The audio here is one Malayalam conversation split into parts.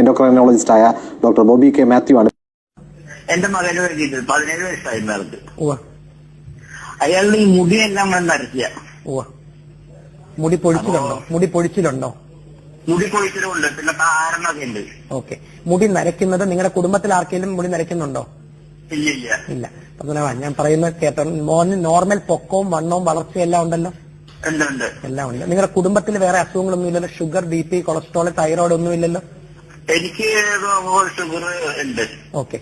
എൻഡോക്രൈനോളജിസ്റ്റ് ആയ ഡോക്ടർ ബോബി കെ മാത്യു ആണ് എന്റെ മകന് വേണ്ടിയിട്ട് പതിനേഴ് വയസ്സായി ഉവ്വ. അയാളുടെ ഈ മുടിയെല്ലാം കൂടെ നരക്കുക ഉവ്വ. മുടി പൊഴിച്ചിലുണ്ടോ? മുടി പൊഴിച്ചിലുണ്ടോ? മുടി പൊഴിച്ചിലുണ്ട്. പിന്നെ താരണൊക്കെ ഉണ്ട് ഓക്കെ. മുടി നരയ്ക്കുന്നത് നിങ്ങളുടെ കുടുംബത്തിൽ ആർക്കെങ്കിലും മുടി നരയ്ക്കുന്നുണ്ടോ? ഇല്ല ഇല്ല. ഇല്ല. പത്മനാഭ ഞാൻ പറയുന്ന കേട്ടോ മോന് നോർമൽ പൊക്കവും വണ്ണവും വളർച്ചയും എല്ലാം ഉണ്ടല്ലോ? ഉണ്ട് ഉണ്ട്. എല്ലാം ഉണ്ട് നിങ്ങളുടെ കുടുംബത്തിൽ വേറെ അസുഖങ്ങളൊന്നും ഇല്ലല്ലോ sugar B P cholesterol thyroid ഒന്നും ഇല്ലല്ലോ എനിക്ക് ഉണ്ട്. ഓക്കെ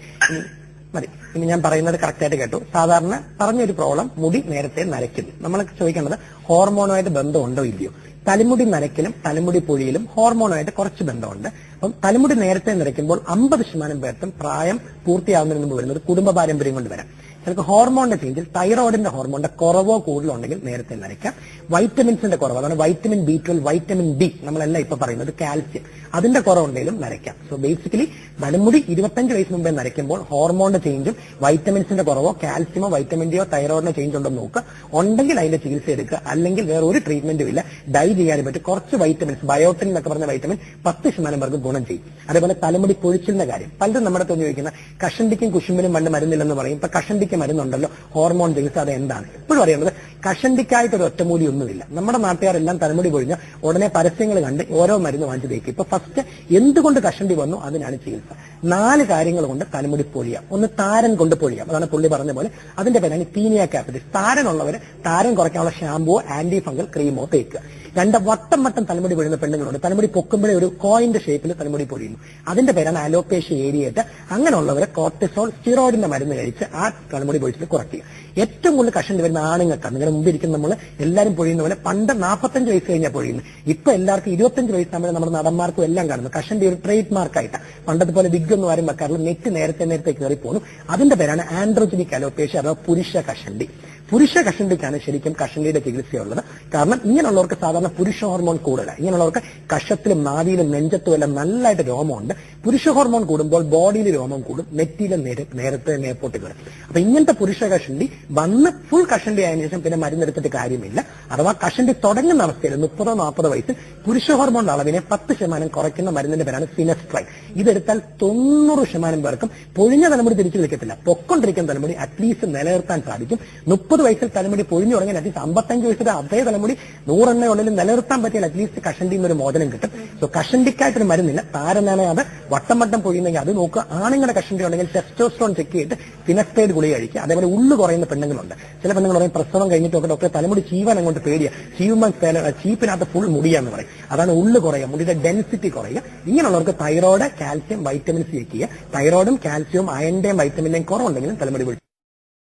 മതി. ഇനി ഞാൻ പറയുന്നത് കറക്റ്റ് ആയിട്ട് കേട്ടു. സാധാരണ പറഞ്ഞൊരു പ്രോബ്ലം മുടി നേരത്തെ നരയ്ക്കുന്നു നമ്മൾ ചോദിക്കേണ്ടത് ഹോർമോണുമായിട്ട് ബന്ധമുണ്ടോ ഇല്ലയോ? തലമുടി നരയ്ക്കലും തലമുടി പൊഴിയിലും ഹോർമോണുമായിട്ട് കുറച്ച് ബന്ധമുണ്ട്. അപ്പം തലമുടി നേരത്തെ നരയ്ക്കുമ്പോൾ അമ്പത് ശതമാനം പേർക്കും പ്രായം പൂർത്തിയാവുന്നതിന് മുമ്പ് വരുന്നത് കുടുംബ പാരമ്പര്യം കൊണ്ട് വരാം. ചിലർക്ക് ഹോർമോണിന്റെ ചേഞ്ചിൽ തൈറോയിഡിന്റെ ഹോർമോണിന്റെ കുറവോ കൂടുതലോ ഉണ്ടെങ്കിൽ നേരത്തെ നരയ്ക്കാം വൈറ്റമിൻസിന്റെ കുറവ് അതാണ് vitamin B twelve vitamin D നമ്മളെല്ലാം ഇപ്പൊ പറയുന്നത് കാൽസ്യം അതിന്റെ കുറവുണ്ടെങ്കിലും നരയ്ക്കാം സോ ബേസിക്കലി തലമുടി ഇരുപത്തഞ്ച് വയസ്സ് മുമ്പേ നരയ്ക്കുമ്പോൾ ഹോർമോണിന്റെ ചേഞ്ചും വൈറ്റമിൻസിന്റെ കുറവോ കാൽസ്യമോ വൈറ്റമിൻ ഡിയോ തൈറോയിഡിന്റെ ചേഞ്ച് ഉണ്ടോ നോക്കുക. ഉണ്ടെങ്കിൽ അതിന്റെ ചികിത്സ എടുക്കുക. അല്ലെങ്കിൽ വേറെ ഒരു ട്രീറ്റ്മെന്റും ഇല്ല. ഡൈ ചെയ്യാനും പറ്റും. കുറച്ച് വൈറ്റമിൻസ് ബയോട്ടിൻ എന്നൊക്കെ പറഞ്ഞ വൈറ്റമിൻ പത്ത് ശതമാനം പേർക്ക് ഗുണം ചെയ്യും. അതേപോലെ തലമുടി പൊഴിച്ചിലിന്റെ കാര്യം. പലരും നമ്മുടെ തോന്നി ചോദിക്കുന്ന കഷണ്ടിക്കും കുശുമ്പിനും പണ്ട് മരുന്നില്ലെന്ന് പറയും. ഇപ്പൊ കഷണ്ടിക്ക് മരുന്നുണ്ടല്ലോ. ഹോർമോൺ ചികിത്സ അത് എന്താണ് ഇപ്പോഴും അറിയുന്നത് കഷണ്ടിക്കായിട്ട് ഒരു ഒറ്റമൂലി ഒന്നുമില്ല നമ്മുടെ നാട്ടുകാരെല്ലാം തലമുടി പൊഴിഞ്ഞ ഉടനെ പരസ്യങ്ങൾ കണ്ട് ഓരോ മരുന്ന് വാങ്ങിച്ചു തേക്കും. ഇപ്പൊ ഫസ്റ്റ് എന്തുകൊണ്ട് കഷണ്ടി വന്നു? അതിനാണ് ചികിത്സ. നാല് കാര്യങ്ങൾ കൊണ്ട് തലമുടി പൊഴിയാം. ഒന്ന് താരൻ കൊണ്ട് പൊഴിയാം. അതാണ് പുള്ളി പറഞ്ഞ പോലെ. അതിന്റെ പേരാണ് തീനിയ ക്യാപിറ്റിസ് താരനുള്ളവര് താരൻ കുറയ്ക്കാനുള്ള ഷാമ്പുവോ ആന്റി ഫംഗൽ ക്രീമോ തേക്കുക. രണ്ട് വട്ടം വട്ടം തലമുടി പൊഴിയുന്ന പെണ്ണുങ്ങളുണ്ട്. തലമുടി പൊക്കുമ്പോഴേ ഒരു കോയിന്റെ ഷേപ്പിൽ തലമുടി പൊഴിയുന്നു. അതിന്റെ പേരാണ് അലോപേഷ്യ ഏരിയേറ്റ് അങ്ങനെയുള്ളവരെ കോർട്ടിസോൾ സ്റ്റിറോയിഡിന്റെ മരുന്ന് കഴിച്ച് ആ തലമുടി പൊഴിച്ചിട്ട് കുറയ്ക്കുക. ഏറ്റവും കൂടുതൽ കഷണ്ടി വരുന്ന ആണുങ്ങൾക്ക് നിങ്ങളുടെ മുമ്പ് ഇരിക്കുന്ന നമ്മൾ എല്ലാവരും പൊഴിയുന്ന പോലെ പണ്ട് നാൽപ്പത്തഞ്ച് വയസ്സ് കഴിഞ്ഞാൽ പൊഴിയുന്നു ഇപ്പൊ എല്ലാവർക്കും ഇരുപത്തഞ്ച് വയസ്സാകുമ്പോൾ നമ്മുടെ നടന്മാർക്കും എല്ലാം കാണുന്നു കഷന്റെ ഒരു ട്രേഡ് മാർക്കായിട്ട് പണ്ടത്തെ പോലെ വിഗ് ഒന്നും ആരും വെക്കാറില്ല. നെറ്റ് നേരത്തെ നേരത്തെ കയറി പോകുന്നു അതിന്റെ പേരാണ് ആൻഡ്രോജനിക് അലോപേഷ്യ അഥവാ പുരുഷ കഷണ്ടി. പുരുഷ കഷണ്ടിക്കാണ് ശരിക്കും കഷണ്ടിയുടെ ചികിത്സയുള്ളത്. കാരണം ഇങ്ങനെയുള്ളവർക്ക് സാധാരണ പുരുഷ ഹോർമോൺ കൂടുതലാണ് ഇങ്ങനെയുള്ളവർക്ക് കഷത്തിലും നാവിയിലും നെഞ്ചത്തും എല്ലാം നല്ലതായിട്ട് രോമമുണ്ട്. പുരുഷ ഹോർമോൺ കൂടുമ്പോൾ ബോഡിയിൽ രോമം കൂടും നെറ്റിയിലെ നേരെ നേരത്തെ നേപ്പോട്ട് കയറും അപ്പൊ ഇങ്ങനത്തെ പുരുഷ കഷണ്ടി വന്ന് ഫുൾ കഷണ്ടി ആയതിനു ശേഷം പിന്നെ മരുന്നെടുത്തിട്ട് കാര്യമില്ല. അഥവാ കഷണ്ടി തുടങ്ങുന്ന അവസ്ഥയിൽ മുപ്പതോ നാൽപ്പതോ വയസ്സിൽ പുരുഷ ഹോർമോണിന്റെ അളവിനെ പത്ത് ശതമാനം കുറയ്ക്കുന്ന മരുന്നിന്റെ പേരാണ് സിനസ്ട്രൈൻ. ഇതെടുത്താൽ തൊണ്ണൂറ് ശതമാനം പേർക്കും പൊഴിഞ്ഞ തലമുടി തിരിച്ചു വിളിക്കത്തില്ല. പൊക്കൊണ്ടിരിക്കുന്ന തലമുടി അറ്റ്ലീസ്റ്റ് നിലനിർത്താൻ സാധിക്കും. മുപ്പത് വയസ്സിൽ തലമുടി പൊഴിഞ്ഞു തുടങ്ങിയാൽ അറ്റ്ലീസ്റ്റ് അമ്പത്തഞ്ച് വയസ്സിലെ അതേ തലമുടി നൂറെണ്ണ ഉള്ളിൽ നിലനിർത്താൻ പറ്റിയാൽ അറ്റ്ലീസ്റ്റ് കഷണ്ടിയിൽ ഒരു മോചനം കിട്ടും. സോ കഷണ്ടിക്കായിട്ടൊരു മരുന്നില്ല. താരനാണ് അത് വട്ടം വട്ടം പൊഴിയുന്നെങ്കിൽ അത് നോക്കുക. ആണുങ്ങളുടെ കഷണ്ടി ഉണ്ടെങ്കിൽ ടെസ്റ്റോസ്ട്രോൺ ചെക്ക് ചെയ്തിട്ട് ഫിനസ്റ്റൈഡ് ഗുളിക കഴിക്കുക. അതേപോലെ ഉള്ളു കുറയുന്ന പെണ്ണുങ്ങളുണ്ട്. ചില പെണ്ണുങ്ങൾ പറയും പ്രസവം കഴിഞ്ഞിട്ടൊക്കെ ഡോക്ടറെ തലമുടി ചീവാൻ അങ്ങോട്ട് പേടിയ. ചീവുമ്പോൾ ചീപ്പിനകത്ത് ഫുൾ മുടിയാന്ന് പറയും. അതാണ് ഉള്ളു കുറയുക. മുടിയുടെ ഡെൻസിറ്റി കുറയുക. ഇങ്ങനെയുള്ളവർക്ക് തൈറോയ്ഡ് കാൽസ്യം വൈറ്റമിൻ സി ചെയ്യുക. തൈറോയ്ഡും കാൽസ്യവും അയൻഡേയും വൈറ്റമിന്റെയും കുറവുണ്ടെങ്കിലും തലമുടി